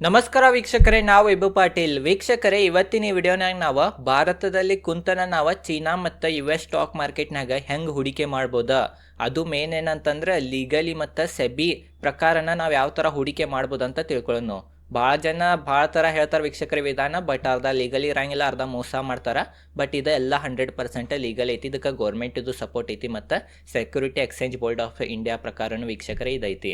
ನಮಸ್ಕಾರ ವೀಕ್ಷಕರೇ, ನಾವು ಇಬ್ಬು ಪಾಟೀಲ್. ವೀಕ್ಷಕರೇ, ಇವತ್ತಿನ ವಿಡಿಯೋನಾಗ ನಾವು ಭಾರತದಲ್ಲಿ ಕುಂತನ ನಾವು ಚೀನಾ ಮತ್ತು ಯು ಎಸ್ ಸ್ಟಾಕ್ ಮಾರ್ಕೆಟ್ನಾಗ ಹೆಂಗೆ ಹೂಡಿಕೆ ಮಾಡ್ಬೋದ? ಅದು ಮೇನ್ ಏನಂತಂದ್ರೆ ಲೀಗಲಿ ಮತ್ತು ಸೆಬಿ ಪ್ರಕಾರನ ನಾವು ಯಾವ ಥರ ಹೂಡಿಕೆ ಮಾಡ್ಬೋದು ಅಂತ ತಿಳ್ಕೊಳ್ಳೋಣ ಭಾಳ ಜನ ಭಾಳ ಥರ ಹೇಳ್ತಾರೆ ವೀಕ್ಷಕರ ವಿಧಾನ ಬಟ್ ಅರ್ಧ ಲೀಗಲಿ ಇರಂಗಿಲ್ಲ, ಅರ್ಧ ಮೋಸ ಮಾಡ್ತಾರೆ. ಬಟ್ ಇದು ಎಲ್ಲ ಹಂಡ್ರೆಡ್ ಪರ್ಸೆಂಟ್ ಲೀಗಲ್ ಐತಿ. ಇದಕ್ಕೆ ಗೌರ್ಮೆಂಟ್ ಇದು ಸಪೋರ್ಟ್ ಐತಿ ಮತ್ತು security exchange board of India ಪ್ರಕಾರನೂ ವೀಕ್ಷಕರೇ ಇದೈತಿ.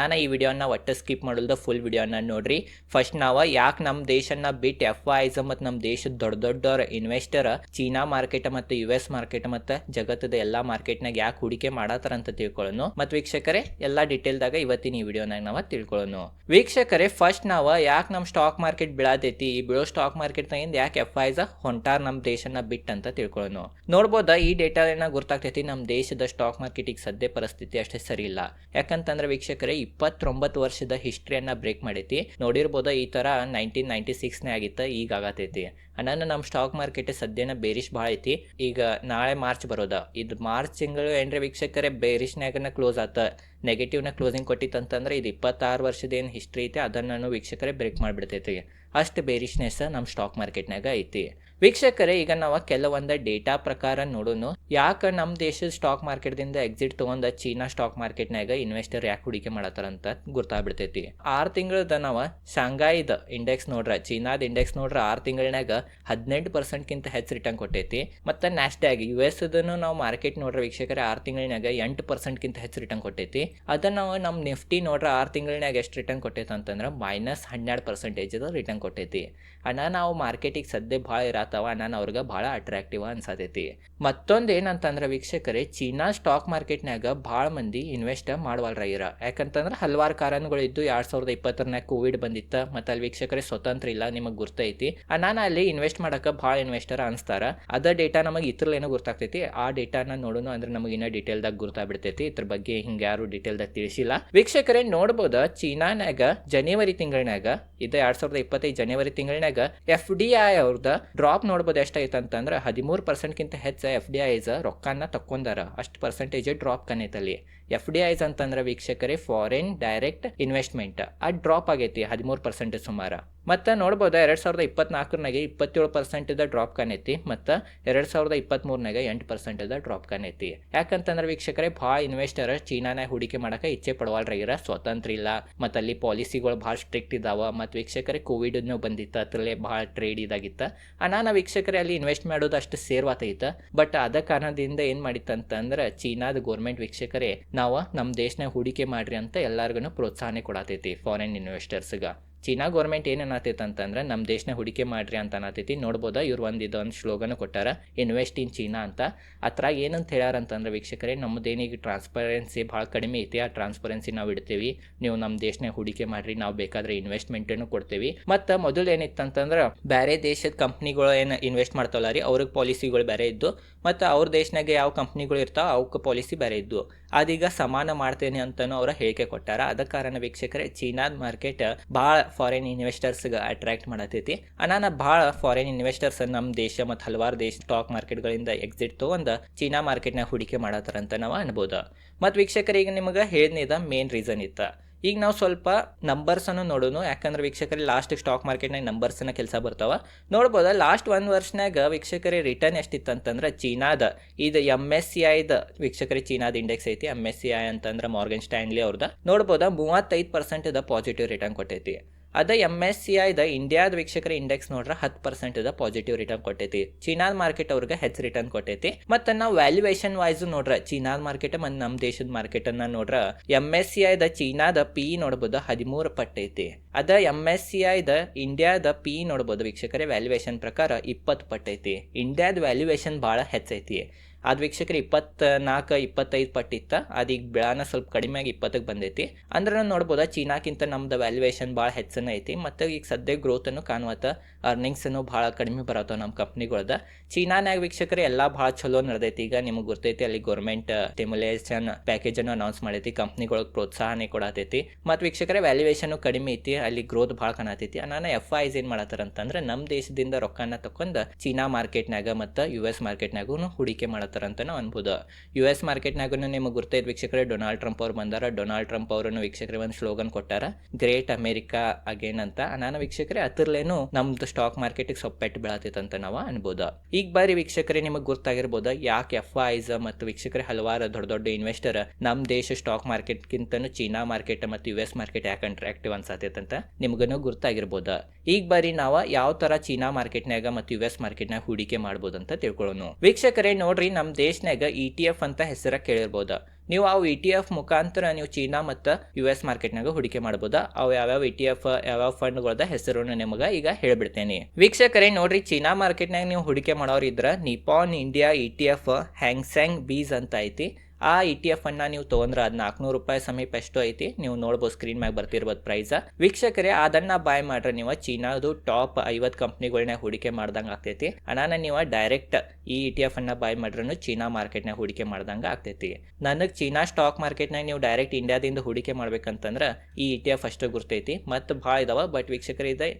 ನಾನು ಈ ವಿಡಿಯೋನ ಒಟ್ಟು ಸ್ಕಿಪ್ ಮಾಡಲ್ದ ಫುಲ್ ವಿಡಿಯೋನ ನೋಡ್ರಿ. ಫಸ್ಟ್ ನಾವು ಯಾಕೆ ನಮ್ಮ ದೇಶನ ಬಿಟ್ಟು ಎಫ್ ಐಸ್ ಮತ್ತು ನಮ್ಮ ದೇಶದ ದೊಡ್ಡ ದೊಡ್ಡವ್ರ ಇನ್ವೆಸ್ಟರ್ ಚೀನಾ ಮಾರ್ಕೆಟ್ ಮತ್ತು ಯು ಎಸ್ ಮಾರ್ಕೆಟ್ ಮತ್ತು ಜಗತ್ತದ ಎಲ್ಲ ಮಾರ್ಕೆಟ್ನಾಗ ಯಾಕೆ ಹೂಡಿಕೆ ಮಾಡತ್ತಾರ ಅಂತ ತಿಳ್ಕೊಳ್ಳೋಣ ಮತ್ತು ವೀಕ್ಷಕರೇ, ಎಲ್ಲ ಡೀಟೇಲ್ದಾಗ ಇವತ್ತಿನ ಈ ವಿಡಿಯೋನಾಗ ನಾವು ತಿಳ್ಕೊಳ್ಳೋಣ ವೀಕ್ಷಕರೇ ಫಸ್ಟ್ ನಾವು ಯಾಕೆ ನಮ್ಮ ಸ್ಟಾಕ್ ಮಾರ್ಕೆಟ್ ಬೀಳತೈತಿ? ಈ ಬೀಳೋ ಸ್ಟಾಕ್ ಮಾರ್ಕೆಟ್ನಾಗಿಂದ ಯಾಕೆ ಎಫ್ ಐಸ್ ಹೊಂಟಾರ ನಮ್ಮ ದೇಶನ ಬಿಟ್ಟು ಅಂತ ತಿಳ್ಕೊಳ್ಳೋಣ ನೋಡ್ಬೋದಾ, ಈ ಡೇಟಾ ಏನ ಗೊತ್ತಾಗ್ತೈತಿ ನಮ್ಮ ದೇಶದ ಸ್ಟಾಕ್ ಮಾರ್ಕೆಟ್ ಈಗ ಸದ್ಯ ಪರಿಸ್ಥಿತಿ ಅಷ್ಟೇ ಸರಿ ಇಲ್ಲ. ಯಾಕಂತಂದ್ರೆ ವೀಕ್ಷಕರೇ ಇಪ್ಪತ್ತೊಂಬತ್ತು ವರ್ಷದ ಹಿಸ್ಟ್ರಿಯನ್ನ ಬ್ರೇಕ್ ಮಾಡೈತಿ. ನೋಡಿರ್ಬೋದು, ಈ ತರ ನೈನ್ಟೀನ್ ನೈನ್ಟಿ ಸಿಕ್ಸ್ನೇ ಆಗಿತ್ತು, ಈಗ ಆಗತೈತಿ. ಅನ್ನ ನಮ್ಮ ಸ್ಟಾಕ್ ಮಾರ್ಕೆಟ್ ಸದ್ಯನ ಬೇರಿಶ್ ಭಾಳ ಐತಿ. ಈಗ ನಾಳೆ ಮಾರ್ಚ್ ಬರೋದ? ಇದು ಮಾರ್ಚ್ ತಿಂಗಳು ಏನ್ರಿ ವೀಕ್ಷಕರೇ ಬೇರಿಶ್ನಾಗನ ಕ್ಲೋಸ್ ಆತ. ನೆಗೆಟಿವ್ನ ಕ್ಲೋಸಿಂಗ್ ಕೊಟ್ಟಿತ್ತಂತಂದ್ರೆ ಇದು ಇಪ್ಪತ್ತಾರು ವರ್ಷದ ಏನು ಹಿಸ್ಟ್ರಿ ಐತಿ, ಅದನ್ನು ವೀಕ್ಷಕರೇ ಬ್ರೇಕ್ ಮಾಡಿಬಿಡ್ತೈತಿ. ಅಷ್ಟು ಬೇರಿಶ್ನೆಸ್ ನಮ್ಮ ಸ್ಟಾಕ್ ಮಾರ್ಕೆಟ್ನಾಗ ಐತಿ. ವೀಕ್ಷಕರೇ, ಈಗ ನಾವು ಕೆಲವೊಂದು ಡೇಟಾ ಪ್ರಕಾರ ನೋಡೋಣ ಯಾಕೆ ನಮ್ಮ ದೇಶದ ಸ್ಟಾಕ್ ಮಾರ್ಕೆಟ್ದಿಂದ ಎಕ್ಸಿಟ್ ತೊಗೊಂಡ ಚೀನಾ ಸ್ಟಾಕ್ ಮಾರ್ಕೆಟ್ನಾಗ ಇನ್ವೆಸ್ಟರ್ ಯಾಕೆ ಹೂಡಿಕೆ ಮಾಡತ್ತಾರ ಅಂತ ಗೊತ್ತಾಗ್ಬಿಡ್ತೈತಿ ಆರು ತಿಂಗಳದ ನಾವು ಶಾಂಘಾಯ್ದ ಇಂಡೆಕ್ಸ್ ನೋಡ್ರ, ಚೀನಾದ ಇಂಡೆಕ್ಸ್ ನೋಡ್ರ ಆರು ತಿಂಗಳನಾಗ ಹದಿನೆಂಟು ಪರ್ಸೆಂಟ್ಗಿಂತ ಹೆಚ್ಚು ರಿಟರ್ನ್ ಕೊಟ್ಟೈತಿ. ಮತ್ತು ನ್ಯಾಸ್ಡ್ಯಾಗ್ ಯು ಎಸ್ ಅದನ್ನು ನಾವು ಮಾರ್ಕೆಟ್ ನೋಡ್ರ ವೀಕ್ಷಕರೇ, ಆರು ತಿಂಗಳಿನಾಗ ಎಂಟು ಪರ್ಸೆಂಟ್ಗಿಂತ ಹೆಚ್ಚು ರಿಟರ್ನ್ ಕೊಟ್ಟೈತಿ. ಅದನ್ನು ನಾವು ನಮ್ಮ ನಿಫ್ಟಿ ನೋಡ್ರ ಆರು ತಿಂಗಳಿನಾಗ ಎಷ್ಟು ರಿಟರ್ನ್ ಕೊಟ್ಟೈತೆ ಅಂತಂದ್ರೆ ಮೈನಸ್ ಹನ್ನೆರಡು ಪರ್ಸೆಂಟೇಜ್ ರಿಟರ್ನ್ ಕೊಟ್ಟೈತಿ. ಅಣ್ಣ, ನಾವು ಮಾರ್ಕೆಟಿಗೆ ಸದ್ಯ ಭಾಳ ಇರತ್ತವ ಅಣ್ಣ ಅವ್ರಿಗೆ ಭಾಳ ಅಟ್ರಾಕ್ಟಿವ್ ಅನ್ಸತೈತಿ. ಮತ್ತೊಂದು ಏನಂತಂದ್ರೆ ವೀಕ್ಷಕರೇ, ಚೀನಾ ಸ್ಟಾಕ್ ಮಾರ್ಕೆಟ್ನಾಗ ಭಾಳ ಮಂದಿ ಇನ್ವೆಸ್ಟ್ ಮಾಡವಲ್ರ ಇರ ಯಾಕಂತಂದ್ರೆ ಹಲವಾರು ಕಾರಣಗಳು ಇದ್ದು ಎರಡ್ ಸಾವಿರದ ಇಪ್ಪತ್ತರನಾಗ ಕೋವಿಡ್ ಬಂದಿತ್ತ, ಮತ್ತು ಅಲ್ಲಿ ವೀಕ್ಷಕರೇ ಸ್ವತಂತ್ರ ಇಲ್ಲ ನಿಮಗೆ ಗುರ್ತೈತಿ. ನಾನು ಅಲ್ಲಿ ಇನ್ವೆಸ್ಟ್ ಮಾಡೋಕೆ ಭಾಳ ಇನ್ವೆಸ್ಟರ್ ಅನ್ಸ್ತಾರ. ಅದ ಡೇಟಾ ನಮಗೆ ಏನೋ ಗೊತ್ತಾಗ್ತೈತಿ ಆ ಡೇಟಾನ ನೋಡೋಣ ಅಂದ್ರೆ ನಮಗೆ ಇನ್ನೂ ಡೀಟೇಲ್ದಾಗ ಗುರ್ತಾಗ್ಬಿಡ್ತೈತಿ. ಇದ್ರ ಬಗ್ಗೆ ಹಿಂಗೆ ಯಾರು ಡೀಟೇಲ್ದಾಗ ತಿಳಿಸಿಲ್ಲ. ವೀಕ್ಷಕರೇ, ನೋಡ್ಬೋದ ಚೀನಾನಾಗ ಜನವರಿ ತಿಂಗಳನ್ಯಾಗ ಇದು ಎರಡ್ ಸಾವಿರದ ಇಪ್ಪತ್ತೈದು ಜನವರಿ ತಿಂಗಳನ್ಯಾಗ ಎಫ್ ಡಿ ಐ ಅವ್ರದ ಡ್ರಾಪ್ ನೋಡ್ಬೋದು ಎಷ್ಟಾಯ್ತು ಅಂತಂದ್ರೆ ಹದಿಮೂರು ಪರ್ಸೆಂಟ್ಗಿಂತ ಹೆಚ್ಚು ಎಫ್ ಡಿ ಐಸ್ ರೊಕ್ಕನ ತಕ್ಕೊಂಡಾರ. ಅಷ್ಟು ಪರ್ಸೆಂಟೇಜ್ ಡ್ರಾಪ್ ಕನೈತಲ್ಲಿ. ಎಫ್ ಡಿ ಐಸ್ ಅಂತಂದ್ರೆ ವೀಕ್ಷಕರೇ ಫಾರಿನ್ ಡೈರೆಕ್ಟ್ ಇನ್ವೆಸ್ಟ್ಮೆಂಟ್ ಅದು ಡ್ರಾಪ್ ಆಗೈತಿ ಹದಿಮೂರು ಪರ್ಸೆಂಟ್ ಸುಮಾರು. ಮತ್ತು ನೋಡ್ಬೋದು, ಎರಡು ಸಾವಿರದ ಇಪ್ಪತ್ನಾಲ್ಕರನಾಗೆ ಇಪ್ಪತ್ತೇಳು ಪರ್ಸೆಂಟದ ಡ್ರಾಪ್ ಕಾಣೈತಿ ಮತ್ತು ಎರಡು ಸಾವಿರದ ಇಪ್ಪತ್ತ್ಮೂರನಾಗ ಎಂಟು ಪರ್ಸೆಂಟದ ಡ್ರಾಪ್ ಕಾಣೈತಿ ಯಾಕಂತಂದ್ರೆ ವೀಕ್ಷಕರೇ, ಭಾಳ ಇನ್ವೆಸ್ಟರ್ ಚೀನಾನೇ ಹೂಡಿಕೆ ಮಾಡೋಕೆ ಇಚ್ಛೆ ಪಡವಾಲ್ರಾಗಿರ ಸ್ವತಂತ್ರ ಇಲ್ಲ. ಮತ್ತು ಅಲ್ಲಿ ಪಾಲಿಸಿಗಳು ಭಾಳ ಸ್ಟ್ರಿಕ್ಟ್ ಇದಾವೆ, ಮತ್ತು ವೀಕ್ಷಕರೇ ಕೋವಿಡ್ನು ಬಂದಿತ್ತು, ಅದರಲ್ಲೇ ಭಾಳ ಟ್ರೇಡ್ ಇದಾಗಿತ್ತು. ಅನಾನ ವೀಕ್ಷಕರೇ, ಅಲ್ಲಿ ಇನ್ವೆಸ್ಟ್ ಮಾಡೋದು ಅಷ್ಟು ಸೇರ್ವಾತೈತೆ ಬಟ್ ಅದ ಕಾರಣದಿಂದ ಏನು ಮಾಡಿತ್ತಂತಂದ್ರೆ ಚೀನಾದ ಗೋರ್ಮೆಂಟ್ ವೀಕ್ಷಕರೇ, ನಾವು ನಮ್ಮ ದೇಶನೇ ಹೂಡಿಕೆ ಮಾಡ್ರಿ ಅಂತ ಎಲ್ಲರಿಗೂ ಪ್ರೋತ್ಸಾಹನೆ ಕೊಡತೈತಿ ಫಾರಿನ್ ಇನ್ವೆಸ್ಟರ್ಸ್ಗೆ ಚೀನಾ ಗೌರ್ಮೆಂಟ್ ಏನು ಅಂತಂದ್ರೆ ನಮ್ಮ ದೇಶನ ಹೂಡಿಕೆ ಮಾಡ್ರಿ ಅಂತ ಅನ್ನತೈತಿ. ನೋಡ್ಬೋದಾ? ಇವ್ರು ಒಂದು ಇದೊಂದು ಸ್ಲೋಗನ್ ಕೊಟ್ಟಾರ ಇನ್ವೆಸ್ಟ್ ಇನ್ ಚೀನಾ ಅಂತ. ಅದ್ರಾಗ ಏನಂತ ಹೇಳ್ಯಾರ ಅಂತಂದ್ರೆ ವೀಕ್ಷಕರೇ ನಮ್ಮದೇನೀಗ ಟ್ರಾನ್ಸ್ಪರೆನ್ಸಿ ಭಾಳ ಕಡಿಮೆ ಐತಿ. ಆ ಟ್ರಾನ್ಸ್ಪರೆನ್ಸಿ ನಾವು ಇಡ್ತೀವಿ. ನೀವು ನಮ್ಮ ದೇಶನೇ ಹೂಡಿಕೆ ಮಾಡ್ರಿ, ನಾವು ಬೇಕಾದ್ರೆ ಇನ್ವೆಸ್ಟ್ಮೆಂಟನ್ನು ಕೊಡ್ತೀವಿ. ಮತ್ತು ಮೊದಲು ಏನಿತ್ತಂತಂದ್ರೆ ಬೇರೆ ದೇಶದ ಕಂಪ್ನಿಗಳು ಏನು ಇನ್ವೆಸ್ಟ್ ಮಾಡ್ತಾವಲ್ಲ ರೀ? ಅವ್ರಿಗೆ ಪಾಲಿಸಿಗಳು ಬೇರೆ ಇದ್ದು. ಮತ್ತು ಅವ್ರ ದೇಶನಾಗೆ ಯಾವ ಕಂಪ್ನಿಗಳು ಇರ್ತಾವೆ ಅವಕ್ಕೆ ಪಾಲಿಸಿ ಬೇರೆ ಇದ್ದು. ಅದೀಗ ಸಮಾನ ಮಾಡ್ತೇನೆ ಅಂತಲೂ ಅವರ ಹೇಳಿಕೆ ಕೊಟ್ಟಾರ. ಅದ ಕಾರಣ ವೀಕ್ಷಕರೇ, ಚೀನಾದ ಮಾರ್ಕೆಟ್ ಭಾಳ ಫಾರಿನ್ ಇನ್ವೆಸ್ಟರ್ಸ್ಗೆ ಅಟ್ರಾಕ್ಟ್ ಮಾಡತೈತಿ. ಅನಾನ ಭಾಳ ಫಾರಿನ್ ಇನ್ವೆಸ್ಟರ್ಸ್ ನಮ್ಮ ದೇಶ ಮತ್ತು ಹಲವಾರು ದೇಶ ಸ್ಟಾಕ್ ಮಾರ್ಕೆಟ್ಗಳಿಂದ ಎಕ್ಸಿಟ್ ತೊಗೊಂಡು ಚೀನಾ ಮಾರ್ಕೆಟ್ನಾಗ ಹೂಡಿಕೆ ಮಾಡತ್ತಾರ ಅಂತ ನಾವು ಅನ್ಬೋದು. ಮತ್ತು ವೀಕ್ಷಕರಿಗೆ ನಿಮಗೆ ಹೇಳಿದ ಮೇನ್ ರೀಸನ್ ಇತ್ತು. ಈಗ ನಾವು ಸ್ವಲ್ಪ ನಂಬರ್ಸನ್ನು ನೋಡೋಣ ಯಾಕಂದ್ರೆ ವೀಕ್ಷಕರಿಗೆ ಲಾಸ್ಟ್ ಸ್ಟಾಕ್ ಮಾರ್ಕೆಟ್ನಾಗ ನಂಬರ್ಸ್ನ ಕೆಲಸ ಬರ್ತಾವ. ನೋಡ್ಬೋದ ಲಾಸ್ಟ್ ಒಂದು ವರ್ಷನಾಗ ವೀಕ್ಷಕರಿ ರಿಟರ್ನ್ ಎಷ್ಟಿತ್ತು ಅಂತಂದ್ರೆ ಚೀನಾದ. ಇದು ಎಂ ಎಸ್ ಸಿ ಐದ ವೀಕ್ಷಕರಿ ಚೀನಾದ ಇಂಡೆಕ್ಸ್ ಐತಿ. ಎಂ ಎಸ್ ಸಿ ಐ ಅಂತಂದ್ರೆ ಮಾರ್ಗನ್ ಸ್ಟ್ಯಾನ್ಲಿ ಅವ್ರದ. ನೋಡ್ಬೋದ, ಮೂವತ್ತೈದು ಪರ್ಸೆಂಟ್ ಪಾಸಿಟಿವ್ ರಿಟರ್ನ್ ಕೊಟ್ಟೈತಿ. ಅದ ಎಂ ಎಸ್ ಸಿ ಐದ ಇಂಡಿಯಾದ ವೀಕ್ಷಕರ ಇಂಡೆಕ್ಸ್ ನೋಡ್ರೆ ಹತ್ತು ಪರ್ಸೆಂಟ್ ದ ಪಾಸಿಟಿವ್ ರಿಟರ್ನ್ ಕೊಟ್ಟೈತಿ. ಚೀನಾದ ಮಾರ್ಕೆಟ್ ಅವ್ರಿಗೆ ಹೆಚ್ ರಿಟರ್ನ್ ಕೊಟ್ಟೈತಿ. ಮತ್ತು ನಾವು ವ್ಯಾಲ್ಯೂಯೇಷನ್ ವೈಸ್ ನೋಡ್ರ, ಚೀನಾದ ಮಾರ್ಕೆಟ್ ಮತ್ತು ನಮ್ಮ ದೇಶದ ಮಾರ್ಕೆಟ್ ಅನ್ನ ನೋಡ್ರ ಎಂ ಎಸ್ ಸಿ ಐದ ಚೀನಾದ ಪಿ ನೋಡ್ಬೋದು ಹದಿಮೂರು ಪಟ್ಟೈತಿ ಅದ ಎಂ ಎಸ್ ಸಿ ಐದ ಇಂಡಿಯಾದ ಪಿ ನೋಡ್ಬೋದು ವೀಕ್ಷಕರ ವ್ಯಾಲ್ಯೂಯೇಷನ್ ಪ್ರಕಾರ ಇಪ್ಪತ್ತು ಪಟ್ಟೈತಿ ಇಂಡಿಯಾದ ವ್ಯಾಲ್ಯೂಯೇಷನ್ ಭಾಳ ಹೆಚ್ಚೈತಿ ಅದು ವೀಕ್ಷಕರು ಇಪ್ಪತ್ನಾಲ್ಕು ಇಪ್ಪತ್ತೈದು ಪಟ್ಟಿತ್ತ ಅದೀಗ ಬೆಳಾನ ಸ್ವಲ್ಪ ಕಡಿಮೆ ಆಗಿ ಇಪ್ಪತ್ತಕ್ಕೆ ಬಂದೈತಿ. ಅಂದ್ರೆ ನಾವು ನೋಡ್ಬೋದ ಚೀನಾಕ್ಕಿಂತ ನಮ್ದು ವ್ಯಾಲ್ಯೂಯೇಷನ್ ಭಾಳ ಹೆಚ್ಚನ ಐತಿ, ಮತ್ತು ಈಗ ಸದ್ಯ ಗ್ರೋತನ್ನು ಕಾಣುವತ್ತ ಅರ್ನಿಂಗ್ಸನ್ನು ಭಾಳ ಕಡಿಮೆ ಬರತ್ತವ ನಮ್ಮ ಕಂಪ್ನಿಗಳ್ದ ಚೀನಾನಾಗ ವೀಕ್ಷಕರು ಎಲ್ಲ ಭಾಳ ಚಲೋ ನಡೆದೈತಿ, ಈಗ ನಿಮಗೆ ಗೊತ್ತೈತಿ ಅಲ್ಲಿ ಗೌರ್ಮೆಂಟ್ ಸ್ಟಿಮ್ಯುಲೇಷನ್ ಪ್ಯಾಕೇಜನ್ನು ಅನೌನ್ಸ್ ಮಾಡೈತಿ ಕಂಪ್ನಿಗಳಿಗೆ ಪ್ರೋತ್ಸಾಹನೆ ಕೊಡತೈತಿ. ಮತ್ತು ವೀಕ್ಷಕರೇ ವ್ಯಾಲ್ಯೂಯೇಷನ್ ಕಡಿಮೆ ಐತಿ, ಅಲ್ಲಿ ಗ್ರೋತ್ ಭಾಳ ಕಾಣತೈತಿ. ನಾನು ಎಫ್ ಐಸ್ ಏನು ಮಾಡತ್ತಾರ ಅಂತಂದ್ರೆ ನಮ್ಮ ದೇಶದಿಂದ ರೊಕ್ಕನ ತಕೊಂಡು ಚೀನಾ ಮಾರ್ಕೆಟ್ನಾಗ ಮತ್ತು ಯು ಎಸ್ ಮಾರ್ಕೆಟ್ನಾಗೂ ಹೂಡಿಕೆ ಮಾಡತ್ತಾರ. ಮಾಡತ್ತಾರ ಅಂತ ನಾವು ಅನ್ಬೋದು. ಯು ಎಸ್ ಮಾರ್ಕೆಟ್ನಾಗೂ ನಿಮಗೆ ಗುರ್ತೈತೆ ವೀಕ್ಷಕರೇ ಡೊನಾಲ್ಡ್ ಟ್ರಂಪ್ ಅವ್ರು ಬಂದಾರ. ಡೊನಾಲ್ಡ್ ಟ್ರಂಪ್ ಅವರನ್ನು ವೀಕ್ಷಕರೇ ಒಂದು ಸ್ಲೋಗನ್ ಕೊಟ್ಟಾರ ಗ್ರೇಟ್ ಅಮೇರಿಕಾ ಅಗೇನ್ ಅಂತ. ನಾನು ವೀಕ್ಷಕರೇ, ಅದ್ರಲ್ಲೇನು ನಮ್ದು ಸ್ಟಾಕ್ ಮಾರ್ಕೆಟಿಗೆ ಸೊಪ್ಪೆಟ್ಟು ಪೆಟ್ಟು ಅಂತ ನಾವು ಅನ್ಬೋದು. ಈಗ ಬಾರಿ ವೀಕ್ಷಕರೇ, ನಿಮಗೆ ಗುರ್ತಾಗಿರ್ಬೋದು, ಯಾಕೆ ಎಫ್ ಐಸ್ ಮತ್ತು ವೀಕ್ಷಕರೇ ಹಲವಾರು ದೊಡ್ಡ ದೊಡ್ಡ ಇನ್ವೆಸ್ಟರ್ ನಮ್ಮ ದೇಶ ಸ್ಟಾಕ್ ಮಾರ್ಕೆಟ್ಗಿಂತನೂ ಚೀನಾ ಮಾರ್ಕೆಟ್ ಮತ್ತು ಯು ಎಸ್ ಮಾರ್ಕೆಟ್ ಯಾಕೆ ಅಟ್ರಾಕ್ಟಿವ್ ಅಂತ ನಿಮ್ಗನು ಗುರ್ತಾಗಿರ್ಬೋದು. ಈಗ ಬಾರಿ ನಾವು ಯಾವ ತರ ಚೀನಾ ಮಾರ್ಕೆಟ್ನಾಗ ಮತ್ತು ಯು ಎಸ್ ಮಾರ್ಕೆಟ್ನಾಗ ಹೂಡಿಕೆ ಮಾಡ್ಬೋದು ಅಂತ ತಿಳ್ಕೊಳ್ಳೋಣ ವೀಕ್ಷಕರೇ, ನೋಡ್ರಿ ನಮ್ಮ ದೇಶನಾಗ ಇ ಟಿ ಎಫ್ ಅಂತ ಹೆಸರ ಕೇಳಿರ್ಬೋದು. ನೀವು ಅವು ಇ ಟಿ ಎಫ್ ಮುಖಾಂತರ ನೀವು ಚೀನಾ ಮತ್ತು ಯು ಎಸ್ ಮಾರ್ಕೆಟ್ನಾಗ ಹೂಡಿಕೆ ಮಾಡ್ಬೋದು. ಅವು ಯಾವ್ಯಾವ ಇ ಟಿ ಎಫ್ ಯಾವ್ಯಾವ ಫಂಡ್ಗಳದ ಹೆಸರನ್ನು ನಿಮಗೆ ಈಗ ಹೇಳ್ಬಿಡ್ತೇನೆ. ವೀಕ್ಷಕರೇ, ನೋಡ್ರಿ ಚೀನಾ ಮಾರ್ಕೆಟ್ನಾಗ ನೀವು ಹೂಡಿಕೆ ಮಾಡೋರು ಇದ್ರ Nippon India E T F Hang Seng bees ಅಂತ ಐತಿ. ಆ ಇ ಟಿ ಎಫ್ ಅನ್ನ ನೀವು ತೊಗೊಂಡ್ರೆ ಅದು ನಾಲ್ಕುನೂರು ರೂಪಾಯಿ ಸಮೀಪ ಎಷ್ಟು ಐತಿ, ನೀವು ನೋಡ್ಬೋದು ಸ್ಕ್ರೀನ್ ಮ್ಯಾಗ ಬರ್ತಿರ್ಬೋದು ಪ್ರೈಸ್ ವೀಕ್ಷಕರೇ, ಅದನ್ನ ಬಾಯ್ ಮಾಡ್ರೆ ನೀವು ಚೀನಾದು ಟಾಪ್ ಐವತ್ತು ಕಂಪ್ನಿಗಳನ್ನ ಹೂಡಿಕೆ ಮಾಡ್ದಂಗ ಆಗ್ತೈತಿ. ಅನಾನ ನೀವು ಡೈರೆಕ್ಟ್ ಈ ಇ ಟಿ ಎಫ್ ಅನ್ನ ಬಾಯ್ ಮಾಡ್ರೂ ಚೀನಾ ಮಾರ್ಕೆಟ್ನಾಗ ಹೂಡಿಕೆ ಮಾಡ್ದಂಗ ಆಗ್ತೈತಿ. ನನಗೆ ಚೀನಾ ಸ್ಟಾಕ್ ಮಾರ್ಕೆಟ್ನಾಗ ನೀವು ಡೈರೆಕ್ಟ್ ಇಂಡಿಯಾದಿಂದ ಹೂಡಿಕೆ ಮಾಡ್ಬೇಕಂತಂದ್ರೆ ಈ ಇ ಟಿ ಎಫ್ ಅಷ್ಟು ಗುರ್ತೈತಿ. ಮತ್ತು ಭಾಳ ಇದಾವ ಬಟ್ ವೀಕ್ಷಕರು, ಇದೆ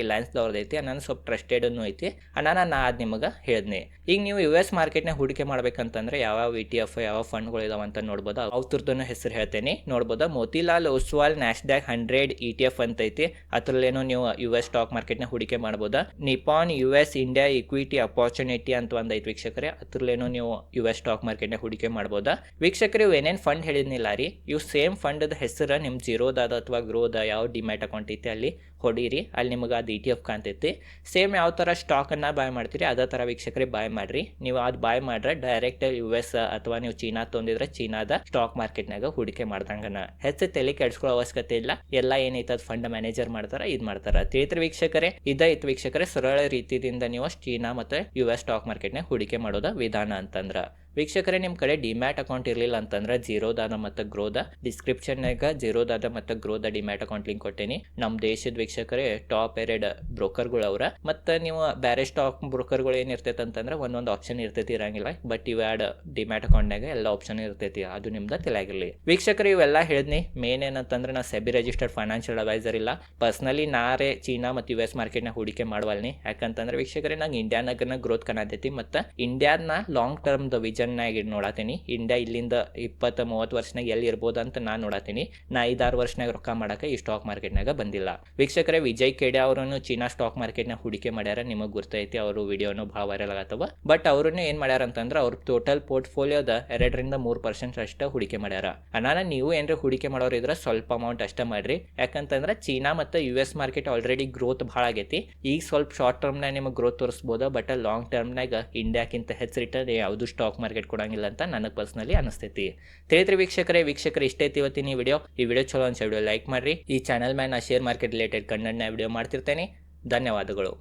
ರಿಲಯನ್ಸ್ದವ್ರದ್ದು ಐತಿ ನಾನು ಸ್ವಲ್ಪ ಟ್ರಸ್ಟೆಡನ್ನು ಐತಿ. ಅಣ್ಣನ ನಾ ಅದು ನಿಮಗೆ ಹೇಳ್ದೆ ಈಗ ನೀವು ಯು ಎಸ್ ಮಾರ್ಕೆಟ್ನಾಗ ಹೂಡಿಕೆ ಮಾಡ್ಬೇಕಂತಂದ್ರೆ ಯಾವ ಇ ಟಿ ಎಫ್ ಯಾವ ಫಂಡ್ಗಳು ಇದಾವ ಅಂತ ನೋಡ್ಬೋದು? ಅವ್ರದ್ದು ಹೆಸರು ಹೇಳ್ತೇನೆ. ನೋಡ್ಬೋದು? Motilal Oswal Nasdaq hundred E T F ಅಂತ ಐತಿ ಅದ್ರಲ್ಲೇನೋ ನೀವು ಯು ಎಸ್ ಸ್ಟಾಕ್ ಮಾರ್ಕೆಟ್ನ ಹೂಡಿಕೆ ಮಾಡ್ಬೋದು? Nippon, U S, India equity opportunity ಅಂತ ಒಂದೈತಿ ಐತಿ ವೀಕ್ಷಕರೇ. ಅದ್ರಲ್ಲೇನೋ ನೀವು ಯು ಎಸ್ ಸ್ಟಾಕ್ ಮಾರ್ಕೆಟ್ನ ಹೂಡಿಕೆ ಮಾಡ್ಬೋದಾ? ವೀಕ್ಷಕರು, ಇವು ಏನೇನು ಫಂಡ್ ಹೇಳಿದ್ನಿಲ್ಲ ರೀ? ಇವು ಸೇಮ್ ಫಂಡದ ಹೆಸರು ನಿಮ್ಮ ಜೀರೋದಾದ ಅಥವಾ ಗ್ರೋದ ಯಾವ ಡಿಮ್ಯಾಟ್ ಅಕೌಂಟ್ ಐತಿ ಅಲ್ಲಿ? ಹೊಡೀರಿ, ಅಲ್ಲಿ ನಿಮಗೆ ಅದು ಇ ಟಿ ಎಫ್ ಕಾಣ್ತೈತಿ. ಸೇಮ್ ಯಾವ ಥರ ಸ್ಟಾಕನ್ನು ಬಾಯ್ ಮಾಡ್ತೀರಿ, ಅದೇ ಥರ ವೀಕ್ಷಕರೇ ಬಾಯ್ ಮಾಡಿರಿ. ನೀವು ಅದು ಬಾಯ್ ಮಾಡ್ರೆ ಡೈರೆಕ್ಟ್ ಯು ಎಸ್ ಅಥವಾ ನೀವು ಚೀನಾ ತೊಂದಿದ್ರೆ ಚೀನಾದ ಸ್ಟಾಕ್ ಮಾರ್ಕೆಟ್ನಾಗ ಹೂಡಿಕೆ ಮಾಡ್ದಂಗನ. ಹೆಚ್ಚು ತಲೆ ಕೆಡ್ಸ್ಕೊಳ್ಳೋ ಅವಶ್ಯಕತೆ ಇಲ್ಲ. ಎಲ್ಲ ಏನೈತೆ ಫಂಡ್ ಮ್ಯಾನೇಜರ್ ಮಾಡ್ತಾರೆ, ಇದು ಮಾಡ್ತಾರೆ. ತಿಳಿತರ ವೀಕ್ಷಕರೇ ಇದೈತ್ ವೀಕ್ಷಕರೇ, ಸರಳ ರೀತಿಯಿಂದ ನೀವು ಚೀನಾ ಮತ್ತು ಯು ಎಸ್ ಸ್ಟಾಕ್ ಮಾರ್ಕೆಟ್ನಾಗ ಹೂಡಿಕೆ ಮಾಡೋದ ವಿಧಾನ ಅಂತಂದ್ರೆ. ವೀಕ್ಷಕರೇ ನಿಮ್ಮ ಕಡೆ ಡಿಮ್ಯಾಟ್ ಅಕೌಂಟ್ ಇರಲಿಲ್ಲ ಅಂತಂದ್ರೆ ಜೀರೋದಾದ ಮತ್ತು ಗ್ರೋದ ಡಿಸ್ಕ್ರಿಪ್ಷನ್ನಾಗ ಜೀರೋದಾದ ಮತ್ತು ಗ್ರೋದ ಡಿಮ್ಯಾಟ್ ಅಕೌಂಟ್ ಲಿಂಕ್ ಕೊಟ್ಟೇನಿ. ನಮ್ಮ ದೇಶದ ವೀಕ್ಷಕರೇ ಟಾಪ್ ಎರಡು ಬ್ರೋಕರ್ಗಳು ಅವರ. ಮತ್ತು ನೀವು ಬೇರೆ ಸ್ಟಾಕ್ ಬ್ರೋಕರ್ಗಳು ಏನು ಇರ್ತೈತೆ ಅಂತಂದ್ರೆ ಒಂದೊಂದು ಆಪ್ಷನ್ ಇರ್ತೈತಿ ಇರಂಗಿಲ್ಲ. ಬಟ್ ಇವು ಎರಡು ಡಿಮ್ಯಾಟ್ ಅಕೌಂಟ್ನಾಗ ಎಲ್ಲ ಆಪ್ಷನ್ ಇರ್ತೈತಿ. ಅದು ನಿಮ್ದು ತಿಳಿಯಾಗಿರಲಿ ವೀಕ್ಷಕರು, ಇವೆಲ್ಲ ಹೇಳಿದ್ನಿ. ಮೇನ್ ಏನಂತಂದ್ರೆ ನಾ ಸೆಬಿ ರಿಜಿಸ್ಟರ್ಡ್ ಫೈನಾನ್ಷಿಯಲ್ ಅಡ್ವೈಸರ್ ಇಲ್ಲ. ಪರ್ಸ್ನಲಿ ನಾರೇ ಚೀನಾ ಮತ್ತು ಯು ಎಸ್ ಮಾರ್ಕೆಟ್ನ ಹೂಡಿಕೆ ಮಾಡವಲ್ನಿ. ಯಾಕಂತಂದ್ರೆ ವೀಕ್ಷಕರೇ, ನಂಗೆ ಇಂಡಿಯಾನಾಗನ ಗ್ರೋತ್ ಕಾಣತೈತಿ ಮತ್ತು ಇಂಡಿಯಾನ ಲಾಂಗ್ ಟರ್ಮ್ದ ವಿಷನ್ನಾಗಿ ನೋಡತ್ತೀನಿ ಇಂಡಿಯಾ ಇಲ್ಲಿಂದ ಇಪ್ಪತ್ತು ಮೂವತ್ತು ವರ್ಷನಾಗ ಎಲ್ಲಿ ಇರ್ಬೋದು ಅಂತ ನಾನು ನೋಡತ್ತೀನಿ ನಾ ಐದಾರು ವರ್ಷನಾಗ ರೊಕ್ಕ ಮಾಡಕ್ಕೆ ಈ ಸ್ಟಾಕ್ ಮಾರ್ಕೆಟ್ನಾಗ ಬಂದಿಲ್ಲ. ವೀಕ್ಷಕರೇ, ವಿಜಯ್ ಕೇಡೆ ಅವರನ್ನು ಚೀನಾ ಸ್ಟಾಕ್ ಮಾರ್ಕೆಟ್ನ ಹೂಡಿಕೆ ಮಾಡ್ಯಾರ. ನಿಮಗೆ ಗೊತ್ತೈತಿ ಅವರು ವಿಡಿಯೋನು ಭಾಳ ವೈರಲ್ ಆಗತ್ತವ. ಬಟ್ ಅವರನ್ನು ಏನು ಮಾಡ್ಯಾರ ಅಂತಂದ್ರೆ ಅವ್ರ ಟೋಟಲ್ ಪೋರ್ಟ್ಫೋಲಿಯೋದ ಎರಡರಿಂದ ಮೂರು ಪರ್ಸೆಂಟ್ ಅಷ್ಟೇ ಹೂಡಿಕೆ ಮಾಡ್ಯಾರ. ಅನಾನ ನೀವು ಏನಾರ ಹೂಡಿಕೆ ಮಾಡೋರು ಇದ್ರೆ ಸ್ವಲ್ಪ ಅಮೌಂಟ್ ಅಷ್ಟೇ ಮಾಡ್ರಿ. ಯಾಕಂತಂದ್ರೆ ಚೀನಾ ಮತ್ತು U S market already growth ಭಾಳ ಆಗೈತಿ. ಈಗ ಸ್ವಲ್ಪ ಶಾರ್ಟ್ ಟರ್ಮ್ನಾಗ ನಿಮಗೆ ಗ್ರೋತ್ ತೋರಿಸ್ಬೋದು ಬಟ್ ಲಾಂಗ್ ಟರ್ಮ್ನಾಗ ಇಂಡಿಯಾಕ್ಕಿಂತ ಹೆಚ್ಚು ರಿಟರ್ನ್ ಯಾವುದು ಸ್ಟಾಕ್ ಕೊಡಂಗಿಲ್ಲ ಅಂತ ನನಗೆ ಪರ್ಸ್ನಲಿ ಅನಿಸ್ತೈತಿ. ತಿಳಿದ್ರಿ ವೀಕ್ಷಕರೇ, ವೀಕ್ಷಕರು, ಇಷ್ಟೇ ಇವತ್ತಿನ ಈ ವಿಡಿಯೋ ಈ ವಿಡಿಯೋ ಚಲೋ ಅನ್ಸೋ ವಿಡಿಯೋ ಲೈಕ್ ಮಾಡ್ರಿ. ಈ ಚಾನಲ್ ಮ್ಯಾನ್ ನಾ ಶೇರ್ ಮಾರ್ಕೆಟ್ ರಿಲೇಟೆಡ್ ಕನ್ನಡನ ವಿಡಿಯೋ ಮಾಡ್ತಿರ್ತೇನೆ. ಧನ್ಯವಾದಗಳು.